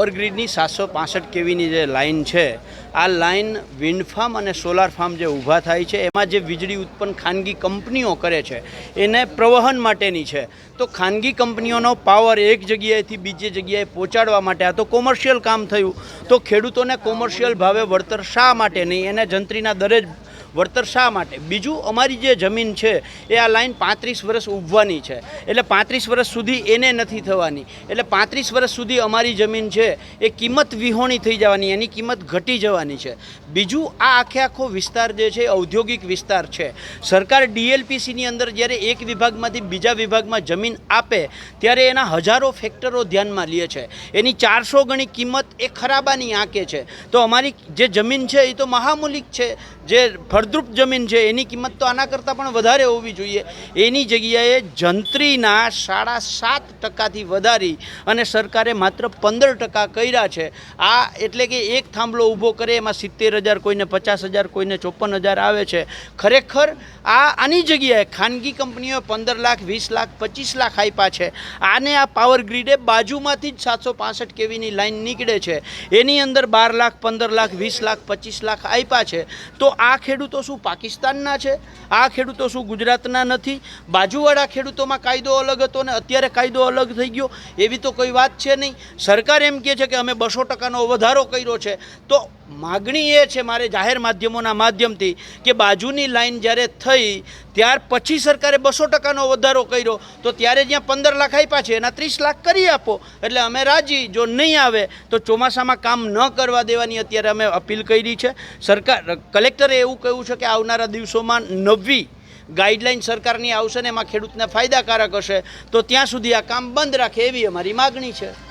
પાવરગ્રીડની સાતસો પાસઠ કેવીની જે લાઇન છે, આ લાઇન વિન્ડ ફાર્મ અને સોલાર ફાર્મ જે ઊભા થાય છે, એમાં જે વીજળી ઉત્પન્ન ખાનગી કંપનીઓ કરે છે, એને પ્રવહન માટેની છે. તો ખાનગી કંપનીઓનો પાવર એક જગ્યાએથી બીજી જગ્યાએ પહોંચાડવા માટે આ તો કોમર્શિયલ કામ થયું. તો ખેડૂતોને કોમર્શિયલ ભાવે વળતર શા માટે નહીં? એને જંત્રીના દરે વળતર શા માટે? બીજું, અમારી જે જમીન છે, એ આ લાઈન પાંત્રીસ વર્ષ ઉભવાની છે. એટલે પાંત્રીસ વર્ષ સુધી એને નથી થવાની. એટલે પાંત્રીસ વર્ષ સુધી અમારી જમીન છે, એ કિંમત વિહોણી થઈ જવાની, એની કિંમત ઘટી જવાની છે. બીજું, આ આખે આખો વિસ્તાર જે છે ઔદ્યોગિક વિસ્તાર છે. સરકાર ડીએલપીસીની અંદર જ્યારે એક વિભાગમાંથી બીજા વિભાગમાં જમીન આપે, ત્યારે એના હજારો ફેક્ટરો ધ્યાનમાં લે છે. એની ચારસો ગણી કિંમત એ ખરાબાની આંકે છે. તો અમારી જે જમીન છે, એ તો મહામૂલિક છે. જે ફળદ્રુપ જમીન છે, એની કિંમત તો આના કરતાં પણ વધારે હોવી જોઈએ. એની જગ્યાએ જંત્રીના સાડા સાત ટકાથી વધારી અને સરકારે માત્ર પંદર ટકા કર્યા છે. આ એટલે કે એક થાંભલો ઊભો કરે, એમાં સિત્તેર હજાર કોઈને પચાસ હજાર, કોઈને ચોપન હજાર આવે છે. ખરેખર આ આની જગ્યાએ ખાનગી કંપનીઓએ પંદર લાખ, વીસ લાખ, પચીસ લાખ આપ્યા છે. આને આ પાવર ગ્રીડે બાજુમાંથી જ સાતસો પાસઠ કેવીની લાઈન નીકળે છે. એની અંદર બાર લાખ, પંદર લાખ, વીસ લાખ, પચીસ લાખ આપ્યા છે. તો આ ખેડૂતો શું પાકિસ્તાનના છે? આ ખેડૂતો શું ગુજરાતના નથી? બાજુવાળા ખેડૂતોમાં કાયદો અલગ હતો ને અત્યારે કાયદો અલગ થઈ ગયો? એવી તો કોઈ વાત છે નહીં. સરકાર એમ કહે છે કે અમે બસો ટકાનો વધારો કર્યો છે. તો માગણી એ છે મારે જાહેર માધ્યમોના માધ્યમથી કે બાજુની લાઈન જ્યારે થઈ, ત્યાર પછી સરકારે બસો ટકાનો વધારો કર્યો, તો ત્યારે જ્યાં પંદર લાખ આપ્યા છે, એના ત્રીસ લાખ કરી આપો. એટલે અમે રાજી, જો નહીં આવે, તો ચોમાસામાં કામ ન કરવા દેવાની અત્યારે અમે અપીલ કરી છે. સરકાર, કલેક્ટરે એવું કહ્યું છે કે આવનારા દિવસોમાં નવી ગાઈડલાઈન સરકારની આવશે ને એમાં ખેડૂતને ફાયદાકારક હશે, તો ત્યાં સુધી આ કામ બંધ રાખે એવી અમારી માગણી છે.